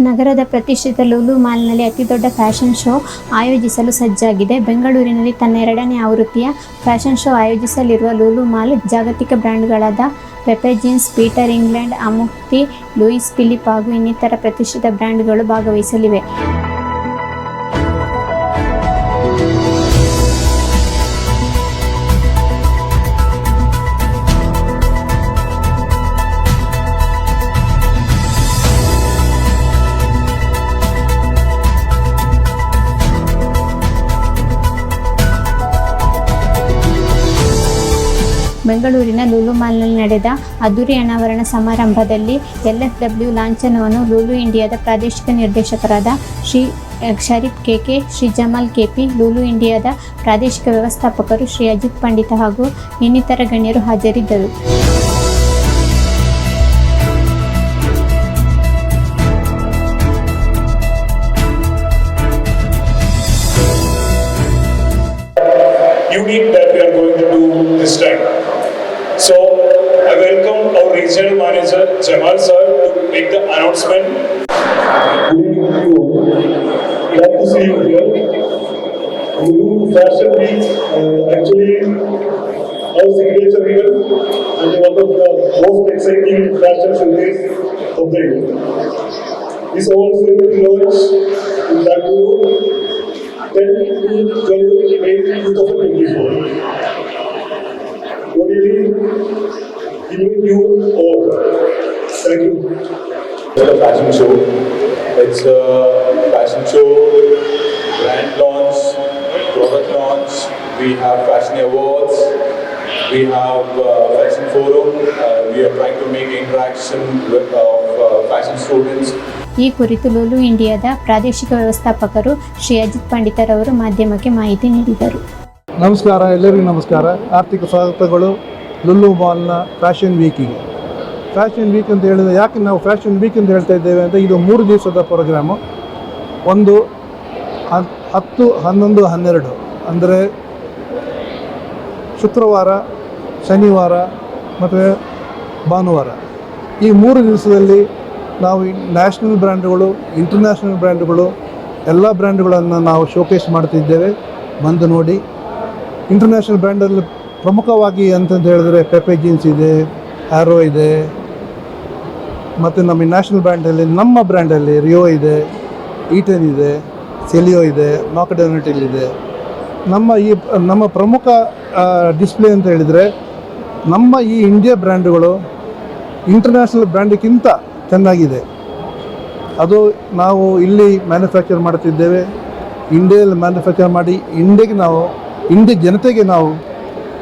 ನಗರದ ಪ್ರತಿಷ್ಠಿತ ಲೂಲು ಮಾಲ್ನಲ್ಲಿ ಅತಿ ದೊಡ್ಡ ಫ್ಯಾಷನ್ ಶೋ ಆಯೋಜಿಸಲು ಸಜ್ಜಾಗಿದೆ. ಬೆಂಗಳೂರಿನಲ್ಲಿ ತನ್ನ ಎರಡನೇ ಆವೃತ್ತಿಯ ಫ್ಯಾಷನ್ ಶೋ ಆಯೋಜಿಸಲಿರುವ ಲೂಲು ಮಾಲ್ ಜಾಗತಿಕ ಬ್ರ್ಯಾಂಡ್ಗಳಾದ Pepe jeans, Peter England, Amukti, Louis Philippe ಹಾಗೂ ಇನ್ನಿತರ ಪ್ರತಿಷ್ಠಿತ ಬ್ರ್ಯಾಂಡ್ಗಳು ಭಾಗವಹಿಸಲಿವೆ. ಬೆಂಗಳೂರಿನ ಲೂಲು ಮಾಲ್ನಲ್ಲಿ ನಡೆದ ಅದ್ದೂರಿ ಅನಾವರಣ ಸಮಾರಂಭದಲ್ಲಿ ಎಲ್ಎಫ್ಡಬ್ಲ್ಯೂ ಲಾಂಛನವನ್ನು ಲೂಲು ಇಂಡಿಯಾದ ಪ್ರಾದೇಶಿಕ ನಿರ್ದೇಶಕರಾದ Shri Sharif K K Shri Jamal K P Lulu ಇಂಡಿಯಾದ ಪ್ರಾದೇಶಿಕ ವ್ಯವಸ್ಥಾಪಕರು ಶ್ರೀ ಅಜಿತ್ ಪಂಡಿತ ಹಾಗೂ ಇನ್ನಿತರ ಗಣ್ಯರು ಹಾಜರಿದ್ದರು. Welcome manager Jamal sir to make the announcement. Glad to see you here. Lulu Fashion Week uh, actually our signature here and one of the most exciting fashion showcase of the year. This awards will launch in Bangalore 10 to 12 May 2024. What do order. Thank you. It's a fashion show. It's a fashion show, brand launch, product launch. We have fashion awards. We have uh, fashion forum. Uh, we are trying to make interaction with of uh, fashion students. ಈ ಕುರಿತು ಲೂಲು ಇಂಡಿಯಾದ ಪ್ರಾದೇಶಿಕ ವ್ಯವಸ್ಥಾಪಕರು ಶ್ರೀ ಅಜಿತ್ ಪಂಡಿತರವರು ಮಾಧ್ಯಮಕ್ಕೆ ಮಾಹಿತಿ ನೀಡಿದರು ನಮಸ್ಕಾರ ಎಲ್ಲರಿಗೂ ನಮಸ್ಕಾರ ಆರ್ಥಿಕ ಸ್ವಾಗತಗಳು ಲುಲ್ಲು ಮಾಲ್ನ ಫ್ಯಾಷನ್ ವೀಕಿಗೆ ಫ್ಯಾಷನ್ ವೀಕ್ ಅಂತ ಹೇಳಿದ್ರೆ ಯಾಕೆ ನಾವು ಫ್ಯಾಷನ್ ವೀಕ್ ಅಂತ ಹೇಳ್ತಾ ಇದ್ದೇವೆ ಅಂತ ಇದು ಮೂರು ದಿವಸದ ಪ್ರೋಗ್ರಾಮು ಒಂದು ಹತ್ತು, ಹನ್ನೊಂದು, ಹನ್ನೆರಡು. ಅಂದರೆ ಶುಕ್ರವಾರ, ಶನಿವಾರ ಮತ್ತು ಭಾನುವಾರ. ಈ ಮೂರು ದಿವಸದಲ್ಲಿ ನಾವು ನ್ಯಾಷನಲ್ ಬ್ರ್ಯಾಂಡ್ಗಳು ಇಂಟರ್ನ್ಯಾಷನಲ್ ಬ್ರ್ಯಾಂಡ್ಗಳು ಎಲ್ಲ ಬ್ರ್ಯಾಂಡ್ಗಳನ್ನು ನಾವು ಶೋಕೇಸ್ ಮಾಡ್ತಿದ್ದೇವೆ. ಬಂದು ನೋಡಿ. ಇಂಟರ್ನ್ಯಾಷನಲ್ ಬ್ರ್ಯಾಂಡಲ್ಲಿ ಪ್ರಮುಖವಾಗಿ ಅಂತಂದು ಹೇಳಿದ್ರೆ ಪೆಪೆ ಜೀನ್ಸ್ ಇದೆ ಆರೋ ಇದೆ, ಮತ್ತು ನಮ್ಮ ನ್ಯಾಷನಲ್ ಬ್ರ್ಯಾಂಡಲ್ಲಿ ನಮ್ಮ ಬ್ರ್ಯಾಂಡಲ್ಲಿ ರಿಯೋ ಇದೆ ಈಟನ್ ಇದೆ ಸೆಲಿಯೋ ಇದೆ ನಾಕಡೋನಟಿಲ್ ಇದೆ. ನಮ್ಮ ಈ, ನಮ್ಮ ಪ್ರಮುಖ ಡಿಸ್ಪ್ಲೇ ಅಂತ ಹೇಳಿದರೆ ನಮ್ಮ ಈ ಇಂಡಿಯಾ ಬ್ರ್ಯಾಂಡ್ಗಳು ಇಂಟರ್ನ್ಯಾಷನಲ್ ಬ್ರ್ಯಾಂಡ್ಗಿಂತ ಚೆನ್ನಾಗಿದೆ. ಅದು ನಾವು ಇಲ್ಲಿ ಮ್ಯಾನುಫ್ಯಾಕ್ಚರ್ ಮಾಡ್ತಿದ್ದೇವೆ. ಇಂಡಿಯಲ್ಲಿ ಮ್ಯಾನುಫ್ಯಾಕ್ಚರ್ ಮಾಡಿ ಇಂಡಿಯಾಗೆ ನಾವು ಇಂಡಿಯ ಜನತೆಗೆ ನಾವು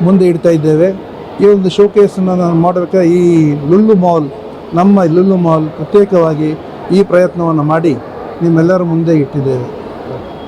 ಮುಂದೆ ಇಡ್ತಾ ಇದ್ದೇವೆ. ಈ ಒಂದು ಶೋಕೇಸನ್ನು ನಾನು ಮಾಡಬೇಕಾದ್ರೆ ಈ ಲುಲ್ಲು ಮಾಲ್ ನಮ್ಮ ಲುಲ್ಲು ಮಾಲ್ ಪ್ರತ್ಯೇಕವಾಗಿ ಈ ಪ್ರಯತ್ನವನ್ನು ಮಾಡಿ ನಿಮ್ಮೆಲ್ಲರ ಮುಂದೆ ಇಟ್ಟಿದ್ದೇವೆ.